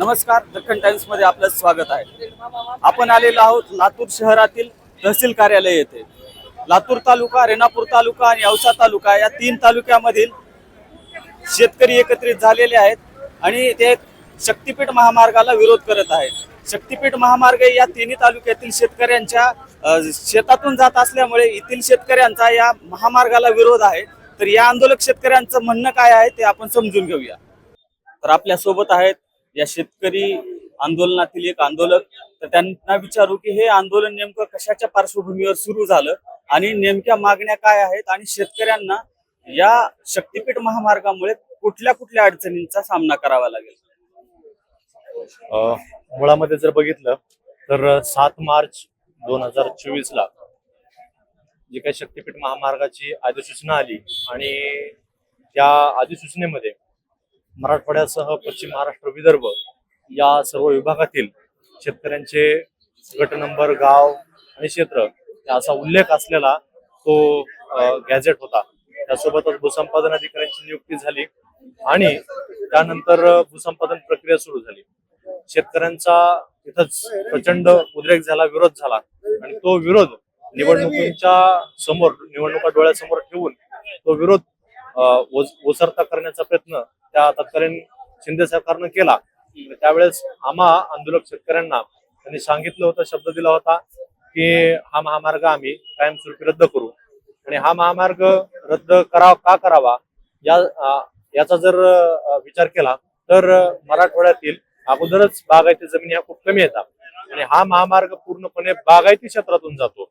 नमस्कार दखन टाइम्समध्ये आपलं स्वागत आहे. आपण आलेलो आहोत लातूर शहरातील तहसील कार्यालय येथे. लातूर तालुका रेणापूर तालुका आणि औसा तालुका या तीन तालुक्यामधील शेतकरी एकत्रित झालेले आहेत आणि ते शक्तीपीठ महामार्गाला विरोध करत आहेत. शक्तीपीठ महामार्ग या तिन्ही तालुक्यातील शेतकऱ्यांच्या शेतातून जात असल्यामुळे येथील शेतकऱ्यांचा या महामार्गाला विरोध आहे. तर या आंदोलक शेतकऱ्यांचं म्हणणं काय आहे ते आपण समजून घेऊया. तर आपल्यासोबत आहेत या शेतकरी आंदोलनातील एक आंदोलक तर त्यांना विचारू की हे आंदोलन नेमकं कशाच्या पार्श्वभूमीवर सुरू झालं आणि नेमक्या मागण्या काय आहेत आणि शेतकऱ्यांना या शक्तीपीठ महामार्गामुळे कुठल्या कुठल्या अडचणींचा सामना करावा लागेल? मुळामध्ये जर बघितलं तर सात मार्च दोन हजार चोवीस ला जी काही शक्तीपीठ महामार्गाची अधिसूचना आली आणि त्या अधिसूचनेमध्ये मराठवाड्यासह पश्चिम महाराष्ट्र विदर्भ या सर्व विभागातील शेतकऱ्यांचे गट नंबर गाव आणि क्षेत्र असा उल्लेख असलेला तो गॅझेट होता. त्यासोबतच भूसंपादन अधिकाऱ्यांची नियुक्ती झाली आणि त्यानंतर भूसंपादन प्रक्रिया सुरू झाली. शेतकऱ्यांचा तिथंच प्रचंड उद्रेक झाला विरोध झाला आणि तो विरोध निवडणुकीच्या समोर निवडणुका डोळ्यासमोर ठेवून तो विरोध ओसरता करण्याचा प्रयत्न त्या तत्कालीन शिंदे सरकारनं केला. त्यावेळेस आम्हा आंदोलक शेतकऱ्यांना त्यांनी सांगितलं होतं शब्द दिला होता की हा महामार्ग आम्ही कायमस्वरूपी रद्द करू. आणि हा महामार्ग रद्द करावा का करावा या याचा जर विचार केला तर मराठवाड्यातील अगोदरच बागायती जमिनी ह्या खूप कमी येतात. आणि हा महामार्ग पूर्णपणे बागायती क्षेत्रातून जातो.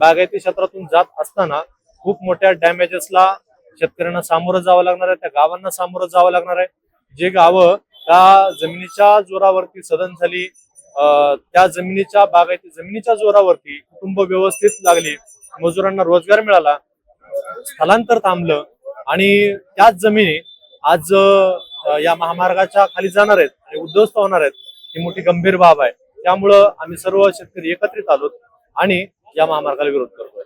बागायती क्षेत्रातून जात असताना खूप मोठ्या डॅमेजेसला शेतकऱ्यांना सामोरं जावं लागणार आहे त्या गावांना सामोरं जावं लागणार आहे. जे गावं त्या जमिनीच्या जोरावरती सदन झाली अं, त्या जमिनीच्या बागायती जमिनीच्या जोरावरती कुटुंब व्यवस्थित लागली मजुरांना रोजगार मिळाला स्थलांतर थांबलं आणि त्याच जमिनी आज या महामार्गाच्या खाली जाणार आहेत आणि उद्ध्वस्त होणार आहेत ही मोठी गंभीर बाब आहे. त्यामुळं आम्ही सर्व शेतकरी एकत्रित आलोत आणि या महामार्गाला विरोध करतो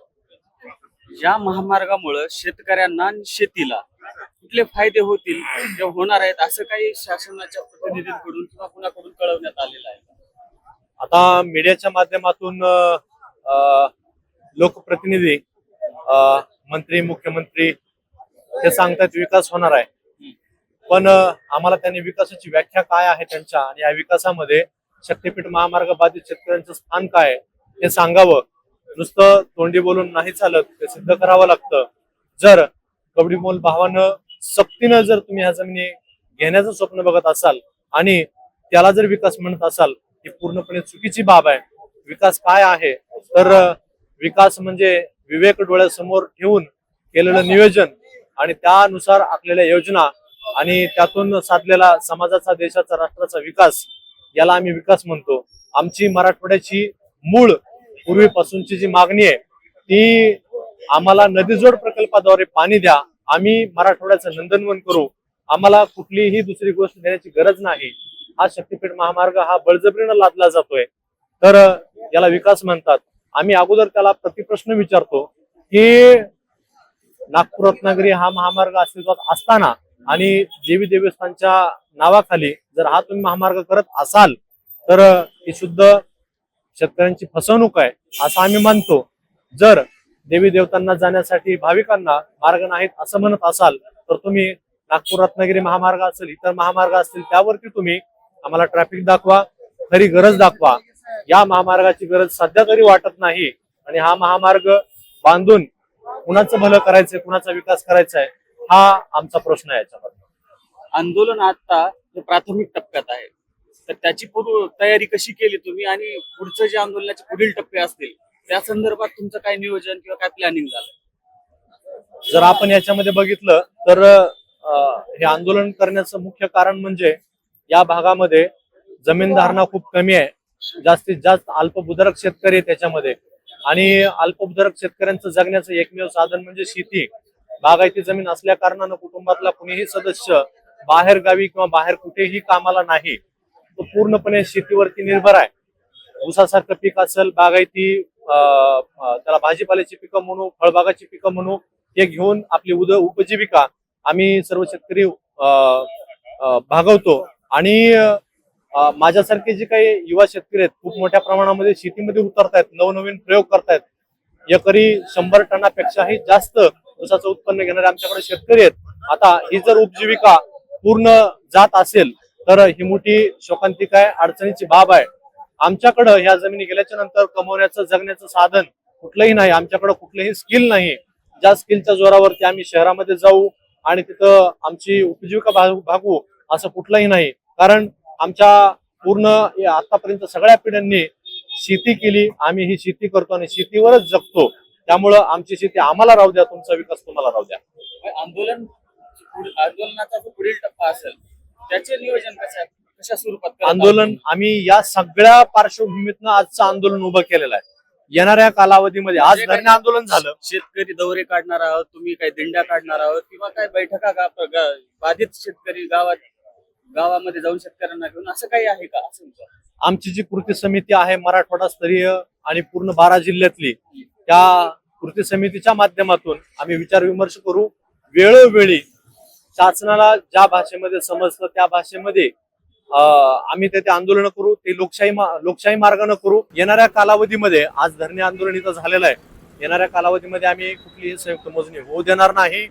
या महामार्गामुळे शेतकऱ्यांना आणि शेतीला कुठले फायदे होतील जे होणार आहेत असं काही शासनाच्या प्रतिनिधींकडून किंवा कुणाकडून कळवण्यात आलेलं आहे? आता मीडियाच्या माध्यमातून लोकप्रतिनिधी अ, मंत्री मुख्यमंत्री ते सांगतात विकास होणार आहे. पण आम्हाला त्यांनी विकासाची व्याख्या काय आहे त्यांच्या आणि या विकासामध्ये शक्तीपीठ महामार्ग बाधित शेतकऱ्यांचं स्थान काय आहे हे सांगावं. नुसतं तोंडी बोलून नाही चालत ते सिद्ध करावं लागतं. जर कबड्डी मोल भावानं सक्तीनं जर तुम्ही ह्या जमिनी घेण्याचं स्वप्न बघत असाल आणि त्याला जर विकास म्हणत असाल ही पूर्णपणे चुकीची बाब आहे. विकास काय आहे? तर विकास म्हणजे विवेक डोळ्यासमोर ठेवून केलेलं नियोजन आणि त्यानुसार आखलेल्या योजना आणि त्यातून साधलेला समाजाचा देशाचा राष्ट्राचा विकास याला आम्ही विकास म्हणतो. आमची मराठवाड्याची मूळ पूर्वीपासूनची जी मागणी आहे ती आम्हाला नदीजोड प्रकल्पाद्वारे पाणी द्या आम्ही मराठवाड्याचं नंदनवन करू आम्हाला कुठलीही दुसरी गोष्ट देण्याची गरज नाही. हा शक्तीपीठ महामार्ग हा बळजबरीनं लादला जातोय. तर याला विकास म्हणतात. आम्ही अगोदर त्याला प्रतिप्रश्न विचारतो की नागपूर रत्नागिरी हा महामार्ग अस्तित्वात असताना आणि देवी देवस्थानच्या नावाखाली जर हा तुम्ही महामार्ग करत असाल तर अ, ही शुद्ध शेतकऱ्यांची फसवणूक आहे असं आम्ही मानतो. जर देवी देवतांना जाण्यासाठी भाविकांना मार्ग नाहीत असं म्हणत असाल तर तुम्ही नागपूर रत्नागिरी महामार्ग असेल इतर महामार्ग असतील त्यावरती तुम्ही आम्हाला ट्रॅफिक दाखवा खरी गरज दाखवा. या महामार्गाची गरज सध्या तरी वाटत नाही आणि हा महामार्ग बांधून कुणाचं भलं करायचंय कुणाचा विकास करायचा आहे हा आमचा प्रश्न आहे याच्यामध्ये आंदोलन आता प्राथमिक टप्प्यात आहे. तर त्याची पूर्व तयारी कशी केली तुम्ही? आणि पुढचं जे आंदोलनाचे पुढील टप्पे असतील त्या संदर्भात तुमचं काय नियोजन किंवा काय प्लॅनिंग झालं? जर आपण याच्यामध्ये बघितलं तर हे आंदोलन करण्याचं मुख्य कारण म्हणजे या भागामध्ये जमीन धारणा खूप कमी आहे. जास्तीत जास्त अल्पभूधारक शेतकरी त्याच्यामध्ये. आणि अल्पभूधारक शेतकऱ्यांचं जगण्याचं एकमेव साधन म्हणजे शेती. बागायती जमीन असल्या कारणानं कुटुंबातला कुणीही सदस्य बाहेर गावी किंवा बाहेर कुठेही कामाला नाही. तो पूर्णपणे शेतीवरती निर्भर आहे. ऊसासारखं पीक असेल बागायती त्याला भाजीपाल्याची पिकं म्हणू फळबागाची पिकं म्हणू हे घेऊन आपली उद उपजीविका आम्ही सर्व शेतकरी भागवतो. आणि माझ्यासारखे जे काही युवा शेतकरी आहेत खूप मोठ्या प्रमाणामध्ये शेतीमध्ये उतरतायत नवनवीन प्रयोग करतायत. एकरी शंभर टनापेक्षाही जास्त ऊसाचं उत्पन्न घेणारे आमच्याकडे शेतकरी आहेत. आता ही जर उपजीविका पूर्ण जात असेल तर ही मोठी शोकांतिका आहे अडचणीची बाब आहे. आमच्याकडं ह्या जमिनी गेल्याच्यानंतर कमवण्याचं जगण्याचं साधन कुठलंही नाही. आमच्याकडं कुठलंही स्किल नाही. ज्या स्किलच्या जोरावरती आम्ही शहरामध्ये जाऊ आणि तिथं आमची उपजीविका भागू असं कुठलंही नाही. कारण आमच्या पूर्ण आतापर्यंत सगळ्या पिढ्यांनी शेती केली. आम्ही ही शेती करतो आणि शेतीवरच जगतो. त्यामुळं आमची शेती आम्हाला राहू द्या तुमचा विकास तुम्हाला राहू द्या. आंदोलन आंदोलनाचा जो पुढील टप्पा असेल त्याचे नियोजन कसं आहे? कशा स्वरूपात आंदोलन? आम्ही या सगळ्या पार्श्वभूमीतनं आजचं आंदोलन उभं केलेलं आहे. येणाऱ्या कालावधीमध्ये आज म्हणजे धरणे काय- आंदोलन झालं. शेतकरी दौरे काढणार आहोत तुम्ही काय दिंड्या काढणार आहोत किंवा काय बैठका बाधित शेतकरी गावात गावामध्ये जाऊन शेतकऱ्यांना घेऊन असं काही आहे का? असं. आमची जी कृती समिती आहे मराठवाडा स्तरीय आणि पूर्ण बारा जिल्ह्यातली त्या कृती समितीच्या माध्यमातून आम्ही विचार विमर्श करू. वेळोवेळी शासनाला ज्या भाषेमध्ये समजतं त्या भाषेमध्ये आम्ही ते आंदोलन करू ते लोकशाही मा- लोकशाही मार्गाने करू. येणाऱ्या कालावधीमध्ये आज धरणे आंदोलन इथं झालेलं आहे. येणाऱ्या कालावधीमध्ये आम्ही कुठलीही संयुक्त मोजणी होऊ देणार नाही.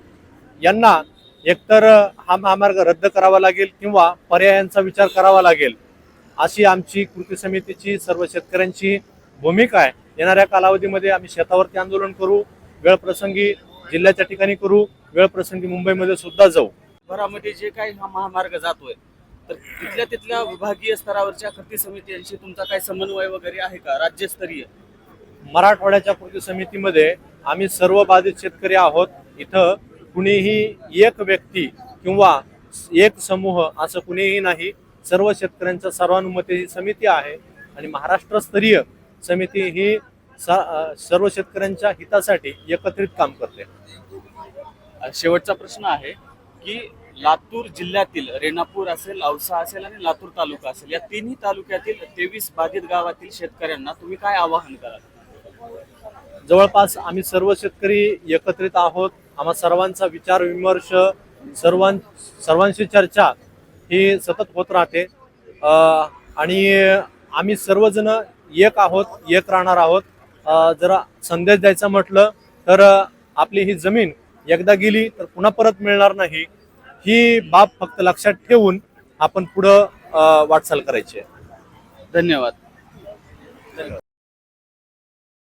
यांना एकतर हा महामार्ग रद्द करावा लागेल किंवा पर्यायांचा विचार करावा लागेल अशी आमची कृती समितीची सर्व शेतकऱ्यांची भूमिका आहे. येणाऱ्या कालावधीमध्ये आम्ही शेतावरती आंदोलन करू. वेळप्रसंगी जिल्ह्याच्या ठिकाणी करू वेळप्रसंगी मुंबईमध्ये सुद्धा जाऊ. भरामध्ये जे काही हा महामार्ग जातोय तर तिथल्या तिथल्या विभागीय स्तरावरच्या कृती समित्यांशी तुमचा काही समन्वय वगैरे आहे का? राज्यस्तरीय? मराठवाड्याच्या कृती समितीमध्ये आम्ही सर्व बाधित शेतकरी आहोत. इथं कुणीही एक व्यक्ती किंवा एक समूह असं कुणीही नाही. सर्व शेतकऱ्यांच्या सर्वानुमते ही समिती आहे आणि महाराष्ट्रस्तरीय समिती ही सर्व शेतकऱ्यांच्या हितासाठी एकत्रित काम करते. शेवटचा प्रश्न आहे की लातूर जिल्ह्यातील रेणापूर असेल औसा असेल आणि लातूर तालुका असेल या तिन्ही तालुक्यातील तेवीस बाधित गावातील शेतकऱ्यांना तुम्ही काय आवाहन कराल? जवळपास आम्ही सर्व शेतकरी एकत्रित आहोत. आम्हा सर्वांचा विचार विमर्श सर्वां सर्वांशी चर्चा ही सतत होत राहते. आणि आम्ही सर्वजण एक आहोत एक राहणार आहोत. जर संदेश द्यायचा म्हटलं तर आपली ही जमीन एकदा गेली तर पुन्हा परत मिळणार नाही. ही बाब फक्त लक्षात ठेवून आपण पुढं वाटचाल करायची आहे. धन्यवाद.